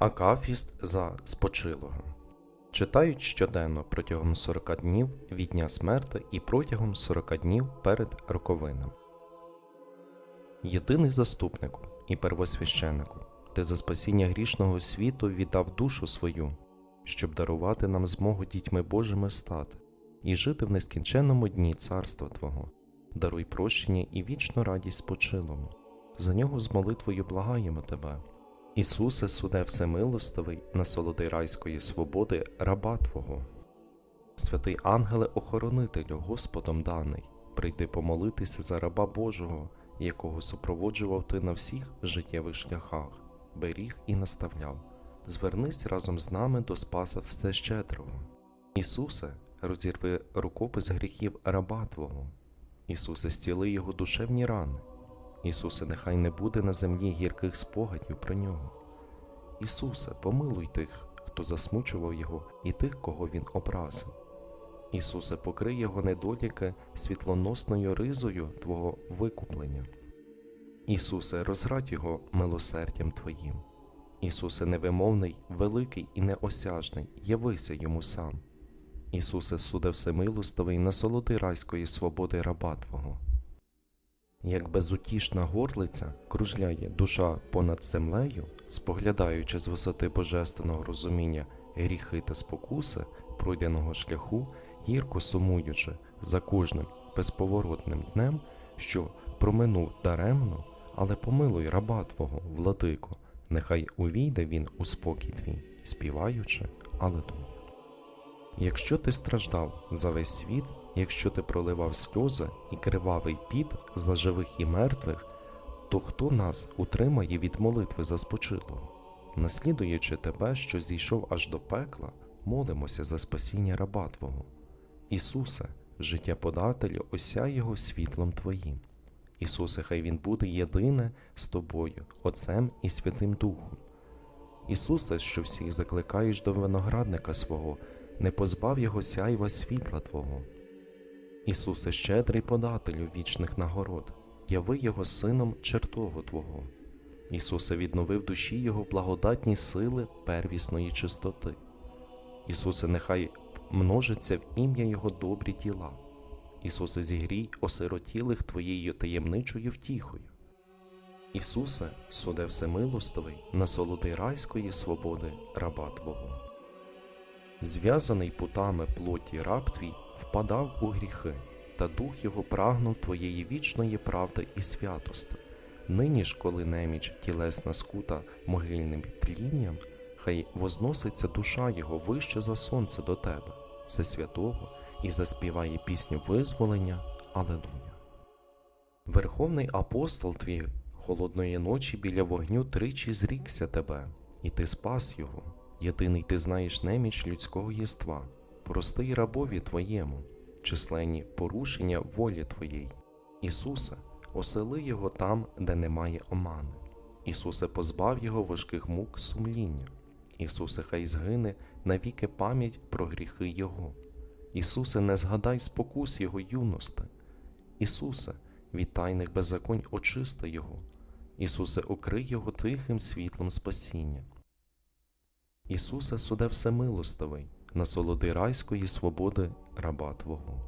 Акафіст за спочилого. Читають щоденно протягом 40 днів від дня смерти і протягом 40 днів перед роковинами. Єдиний заступнику і первосвященику, ти за спасіння грішного світу віддав душу свою, щоб дарувати нам змогу дітьми Божими стати і жити в нескінченному дні царства Твого. Даруй прощення і вічну радість спочилому. За нього з молитвою благаємо Тебе. Ісусе, суде всемилостивий, насолоди райської свободи, раба Твого. Святий ангеле охоронителю, Господом даний, прийди помолитися за раба Божого, якого супроводжував ти на всіх життєвих шляхах, беріг і наставляв. Звернись разом з нами до Спаса Всещедрого. Ісусе, розірви рукопис гріхів раба Твого. Ісусе, зціли його душевні рани. Ісусе, нехай не буде на землі гірких спогадів про нього. Ісусе, помилуй тих, хто засмучував Його, і тих, кого Він образив. Ісусе, покрий Його недоліки світлоносною ризою Твого викуплення. Ісусе, розрадь Його милосердям Твоїм. Ісусе, невимовний, великий і неосяжний, явися йому сам. Ісусе, суде всемилостивий, насолоди райської свободи раба Твого. Як безутішна горлиця кружляє душа понад землею, споглядаючи з висоти божественного розуміння гріхи та спокуси пройденого шляху, гірко сумуючи за кожним безповоротним днем, що проминув даремно, але помилуй раба Твого, владико, нехай увійде він у спокій твій, співаючи Алелуя. Якщо ти страждав за весь світ, якщо ти проливав сльози і кривавий піт за живих і мертвих, то хто нас утримає від молитви за спочилого? Наслідуючи тебе, що зійшов аж до пекла, молимося за спасіння раба Твого. Ісусе, життя подателю, осяй його світлом Твоїм. Ісусе, хай Він буде єдине з тобою, Отцем і Святим Духом. Ісусе, що всіх закликаєш до виноградника свого, не позбав його сяйва світла Твого. Ісусе, щедрий подателю вічних нагород, яви Його сином чертогу Твого. Ісусе, відновив душі Його благодатні сили первісної чистоти. Ісусе, нехай множиться в ім'я Його добрі діла. Ісусе, зігрій осиротілих Твоєю таємничою втіхою. Ісусе, суде всемилостивий, насолоди райської свободи раба Твого. Зв'язаний путами плоті раб твій впадав у гріхи, та дух його прагнув твоєї вічної правди і святости. Нині ж, коли неміч тілесна скута могильним тлінням, хай возноситься душа його вище за сонце до тебе, Всесвятого, і заспіває пісню визволення Алелуя. Верховний апостол твій холодної ночі біля вогню тричі зрікся тебе, і ти спас його. Єдиний ти знаєш неміч людського єства, простий рабові твоєму, численні порушення волі твоєї. Ісусе, осели його там, де немає омани. Ісусе, позбав його важких мук сумління. Ісусе, хай згине навіки пам'ять про гріхи Його. Ісусе, не згадай спокус Його юності. Ісусе, від тайних беззаконь очисти Його. Ісусе, укрий Його тихим світлом спасіння. Ісусе, суде всемилостивий, насолоди райської свободи раба Твого.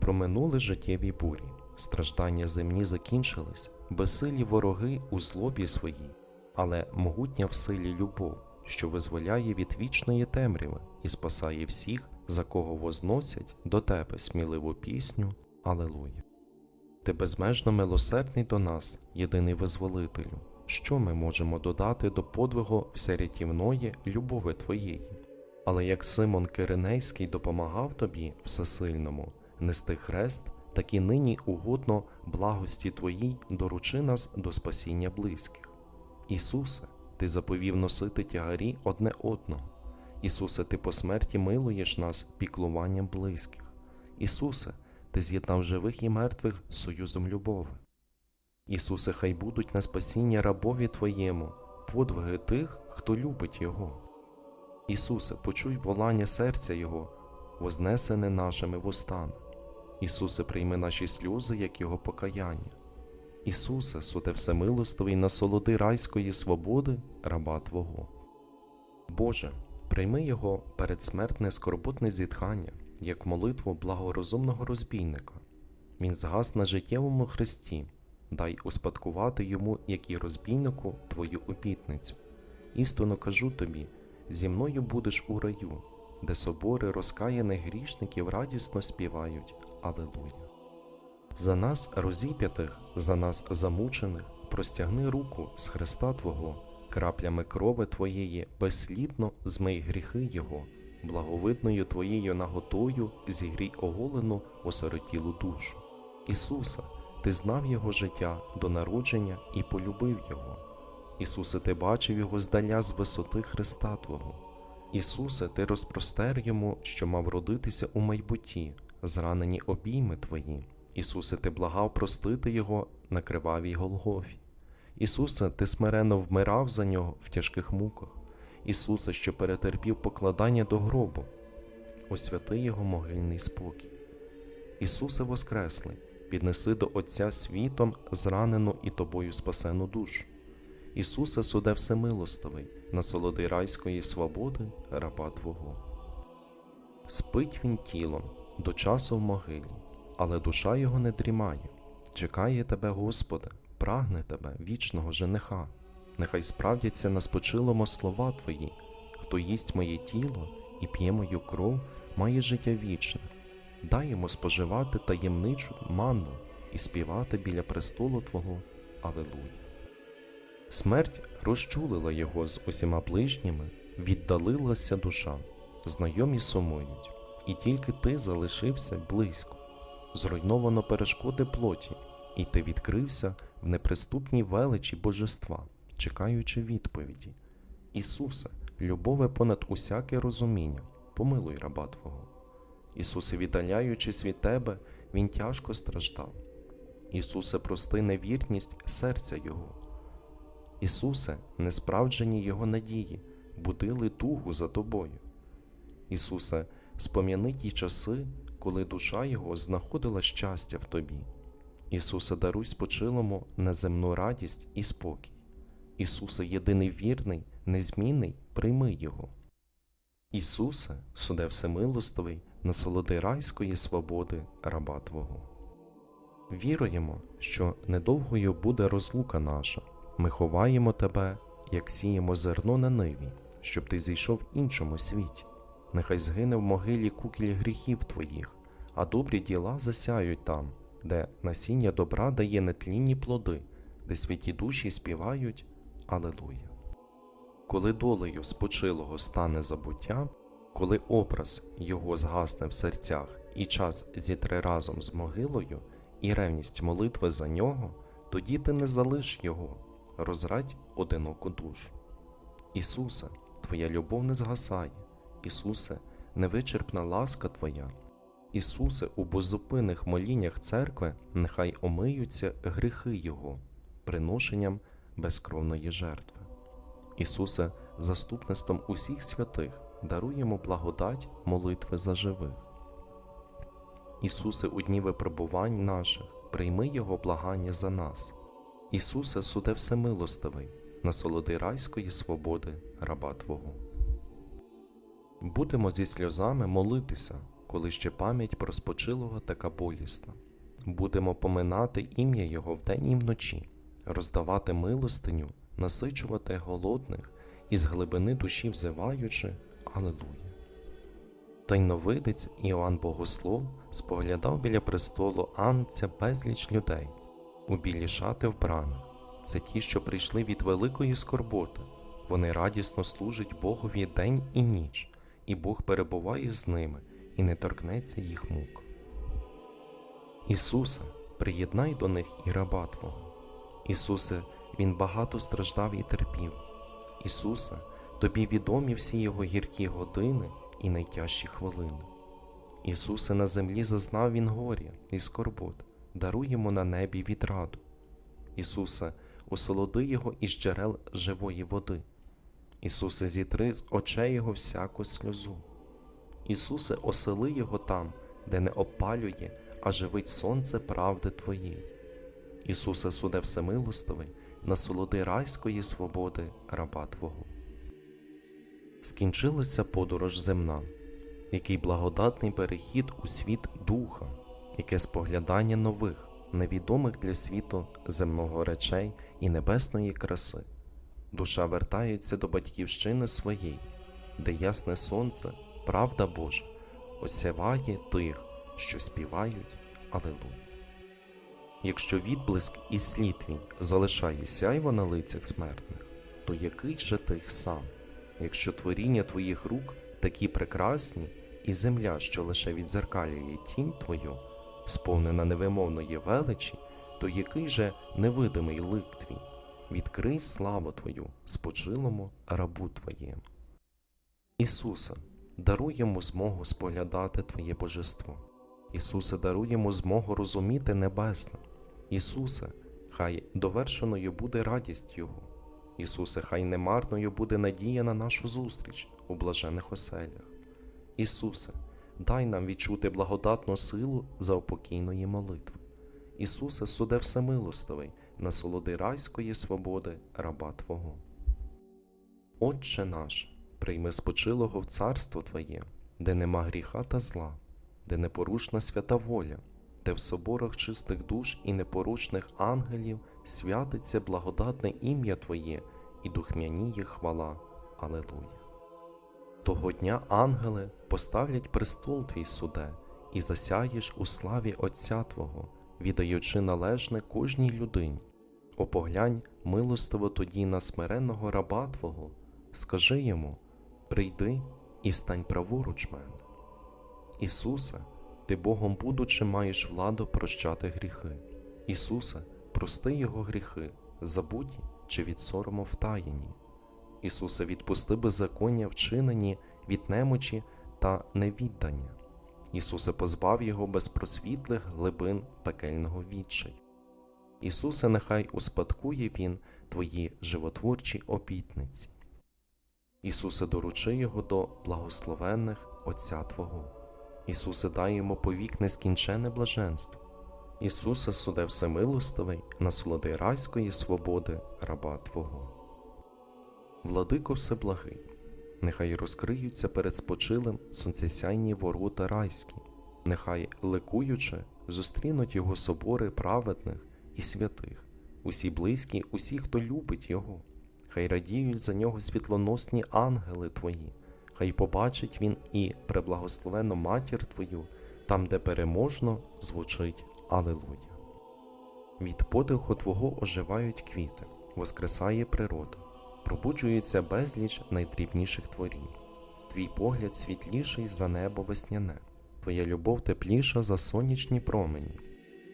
Проминули життєві бурі, страждання земні закінчились, безсилі вороги у злобі своїй, але могутня в силі любов, що визволяє від вічної темряви і спасає всіх, за кого возносять до Тебе сміливу пісню Алелуя. Ти безмежно милосердний до нас, єдиний визволителю що ми можемо додати до подвигу всерятівної любови Твоєї. Але як Симон Киринейський допомагав тобі всесильному нести хрест, так і нині угодно благості Твоїй доручи нас до спасіння близьких. Ісусе, Ти заповів носити тягарі одне одного. Ісусе, Ти по смерті милуєш нас піклуванням близьких. Ісусе, Ти з'єднав живих і мертвих союзом любови. Ісусе, хай будуть на спасіння рабові Твоєму, подвиги тих, хто любить Його. Ісусе, почуй волання серця Його, вознесене нашими вустами. Ісусе, прийми наші сльози, як Його покаяння. Ісусе, суде всемилостивий, насолоди райської свободи, раба Твого. Боже, прийми його передсмертне скорботне зітхання, як молитву благорозумного розбійника. Він згас на життєвому хресті, дай успадкувати йому, як і розбійнику, твою обітницю. Істинно кажу тобі: зі мною будеш у раю, де собори розкаяних грішників радісно співають Алелуя. За нас розіп'ятих, за нас замучених, простягни руку з хреста Твого, краплями крови Твоєї безслідно змий гріхи Його, благовидною Твоєю наготою зігрій оголену осиротілу душу. Ісуса, Ти знав Його життя до народження і полюбив Його. Ісусе, Ти бачив Його здаля з висоти Христа Твого. Ісусе, Ти розпростер йому, що мав родитися у майбутті, зранені обійми Твої. Ісусе, Ти благав простити Його на кривавій Голгофі. Ісусе, Ти смиренно вмирав за нього в тяжких муках. Ісусе, що перетерпів покладання до гробу, освяти Його могильний спокій. Ісусе Воскреслий, піднеси до Отця світом зранену і тобою спасену душу. Ісусе, суде всемилостивий, насолоди райської свободи, раба Твого. Спить він тілом до часу в могилі, але душа його не дрімає. Чекає тебе, Господи, прагне тебе, вічного жениха. Нехай справдяться на спочилому слова Твої, хто їсть моє тіло і п'є мою кров, має життя вічне. Йому споживати таємничу манну і співати біля престолу Твого. Алелуя. Смерть розчулила його з усіма ближніми, віддалилася душа, знайомі сумують, і тільки ти залишився близько. Зруйновано перешкоди плоті, і ти відкрився в неприступній величі божества, чекаючи відповіді. Ісусе, любове понад усяке розуміння, помилуй раба Твого. Ісусе, віддаляючись від Тебе, Він тяжко страждав. Ісусе, прости невірність серця Його. Ісусе, несправджені Його надії, будили тугу за Тобою. Ісусе, спом'яни ті часи, коли душа Його знаходила щастя в Тобі. Ісусе, даруй спочилому неземну радість і спокій. Ісусе, єдиний вірний, незмінний, прийми Його. Ісусе, суде всемилостивий, насолоди райської свободи раба Твого. Віруємо, що недовгою буде розлука наша. Ми ховаємо тебе, як сіємо зерно на ниві, щоб ти зійшов в іншому світі. Нехай згине в могилі кукіль гріхів твоїх, а добрі діла засяють там, де насіння добра дає нетлінні плоди, де святі душі співають Алелуя. Коли долею спочилого стане забуття, коли образ його згасне в серцях і час зітре разом з могилою, і ревність молитви за нього, тоді ти не залиш його, розрадь одиноку душу. Ісусе, Твоя любов не згасає, Ісусе, невичерпна ласка Твоя. Ісусе, у беззупинних моліннях церкви нехай омиються гріхи Його приношенням безкровної жертви. Ісусе, заступництвом усіх святих, даруй йому благодать молитви за живих. Ісусе, у дні випробувань наших, прийми Його благання за нас. Ісусе, суде всемилостивий, насолоди райської свободи раба Твого. Будемо зі сльозами молитися, коли ще пам'ять про спочилого така болісна. Будемо поминати ім'я Його вдень і вночі, роздавати милостиню, насичувати голодних і з глибини душі взиваючи Алелуя. Тайновидець Іоанн Богослов споглядав біля престолу Анця безліч людей, у білі шати вбраних. Це ті, що прийшли від великої скорботи. Вони радісно служать Богові день і ніч, і Бог перебуває з ними і не торкнеться їх мук. Ісусе, приєднай до них і раба Твого. Ісусе, Він багато страждав і терпів. Ісусе, Тобі відомі всі Його гіркі години і найтяжчі хвилини. Ісусе, на землі зазнав Він горя і скорбот, даруй йому на небі відраду. Ісусе, осолоди Його із джерел живої води. Ісусе, зітри з очей Його всяку сльозу. Ісусе, осели Його там, де не опалює, а живить сонце правди Твоєї. Ісусе, суде всемилостивий, насолоди райської свободи раба Твого. Скінчилася подорож земна, який благодатний перехід у світ духа, яке споглядання нових, невідомих для світу земного речей і небесної краси. Душа вертається до батьківщини своєї, де ясне сонце, правда Божа, осяває тих, що співають Алелуя. Якщо відблиск і слід залишає сяйво на лицях смертних, то який же ти їх сам, якщо творіння твоїх рук такі прекрасні, і земля, що лише відзеркалює тінь твою, сповнена невимовної величі, то який же невидимий лик твій, відкрий славу Твою спочилому рабу Твоєму. Ісусе, даруй йому змогу споглядати Твоє божество. Ісусе, даруй йому змогу розуміти небесне. Ісусе, хай довершеною буде радість Його. Ісусе, хай немарною буде надія на нашу зустріч у блажених оселях. Ісусе, дай нам відчути благодатну силу за упокійної молитви. Ісусе, суде всемилостивий, насолоди райської свободи раба Твого. Отче наш, прийми спочилого в царство Твоє, де нема гріха та зла, де непорушна свята воля, де в соборах чистих душ і непорушних ангелів святиться благодатне ім'я Твоє і духмяніє хвала. Алелуя. Того дня ангели поставлять престол твій суде, і засяєш у славі Отця Твого, віддаючи належне кожній людині. Опоглянь милостиво тоді на смиренного раба Твого, скажи йому: прийди і стань праворуч мене. Ісусе, ти Богом будучи, маєш владу прощати гріхи. Ісусе, прости Його гріхи, забуті чи від сорому втаєні. Ісусе, відпусти беззаконня вчинені від немочі та невіддання. Ісусе, позбав його безпросвітлих глибин пекельного відчаю. Ісусе, нехай успадкує Він Твої животворчі обітниці. Ісусе, доручи Його до благословенних Отця Твого. Ісусе, дай йому повік нескінчене блаженство. Ісусе, суде всемилостивий, насолоди райської свободи раба Твого. Владико Всеблагий, нехай розкриються перед спочилим сонцесяйні ворота райські, нехай, ликуючи, зустрінуть його собори праведних і святих, усі близькі, усі, хто любить Його, хай радіють за нього світлоносні ангели Твої, хай побачить він і преблагословену матір Твою, там, де переможно звучить Алелуя. Від подиху Твого оживають квіти, воскресає природа пробуджується безліч найдрібніших творінь. Твій погляд світліший за небо весняне, твоя любов тепліша за сонячні промені.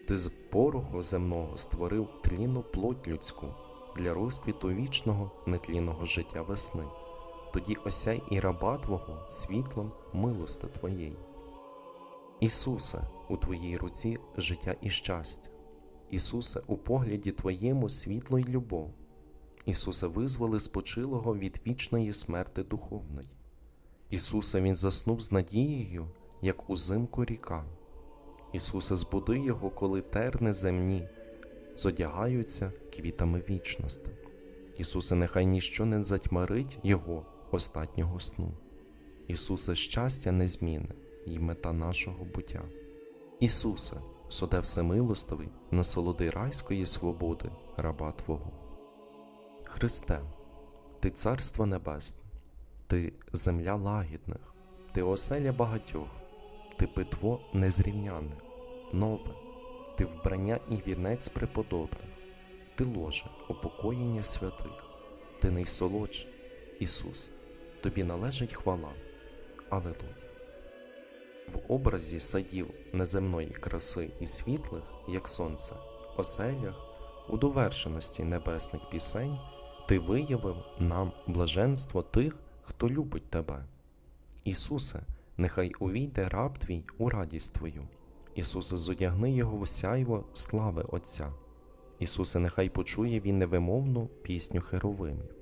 Ти з пороху земного створив тлінну плоть людську для розквіту вічного нетлінного життя весни. Тоді осяй і раба Твого світлом милости Твоєї. Ісусе, у Твоїй руці життя і щастя. Ісусе, у погляді Твоєму світло й любов. Ісуса визволи спочилого від вічної смерти духовної. Ісуса Він заснув з надією, як узимку ріка. Ісуса збуди Його, коли терни земні, зодягаються квітами вічності. Ісусе, нехай ніщо не затьмарить Його остатнього сну. Ісусе, щастя незмінне й мета нашого буття. Ісусе, суде всемилостивий, насолоди райської свободи, раба Твого. Христе, Ти царство небесне, Ти земля лагідних, Ти оселя багатьох, Ти питво незрівняне, нове, Ти вбрання і вінець преподобних, Ти ложе, упокоєння святих, Ти найсолодше, Ісусе, Тобі належить хвала. Алелуя. В образі садів неземної краси і світлих, як сонце, оселях, у довершеності небесних пісень ти виявив нам блаженство тих, хто любить тебе. Ісусе, нехай увійде раб твій у радість Твою. Ісусе, зодягни його в сяйво слави Отця. Ісусе, нехай почує він невимовну пісню херовимів.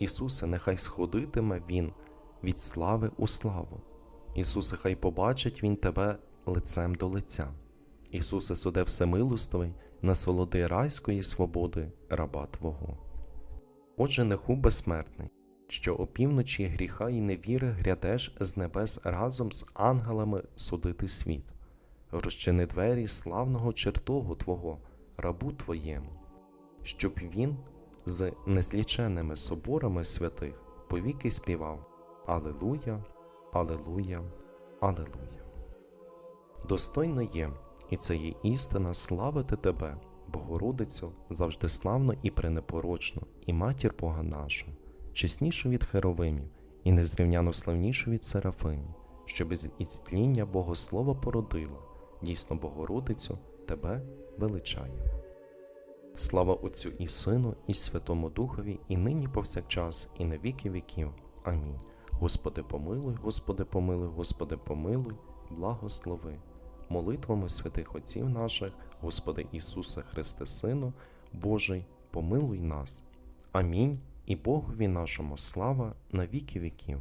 Ісусе, нехай сходитиме Він від слави у славу. Ісусе, хай побачить Він тебе лицем до лиця. Ісусе, суде всемилостивий, насолоди райської свободи раба Твого. Отже, неху безсмертний, що опівночі гріха і невіри грядеш з небес разом з ангелами судити світ. Розчини двері славного чертогу Твого, рабу Твоєму, щоб він з незліченними соборами святих повіки співав Алелуя, Алелуя, Алелуя. Достойно є, і це є істина славити Тебе, Богородицю, завжди славно і пренепорочно, і матір Бога нашого, чеснішу від Херовимів, і незрівняно славнішу від Серафимів, що без ізтління Богослова породила, дійсно Богородицю Тебе величає. Слава Отцю і Сину, і Святому Духові, і нині повсякчас, і на віки віків. Амінь. Господи, помилуй, Господи, помилуй, Господи, помилуй, благослови. Молитвами святих Отців наших, Господи Ісусе Христе Сину, Божий, помилуй нас. Амінь. І Богові нашому слава на віки віків.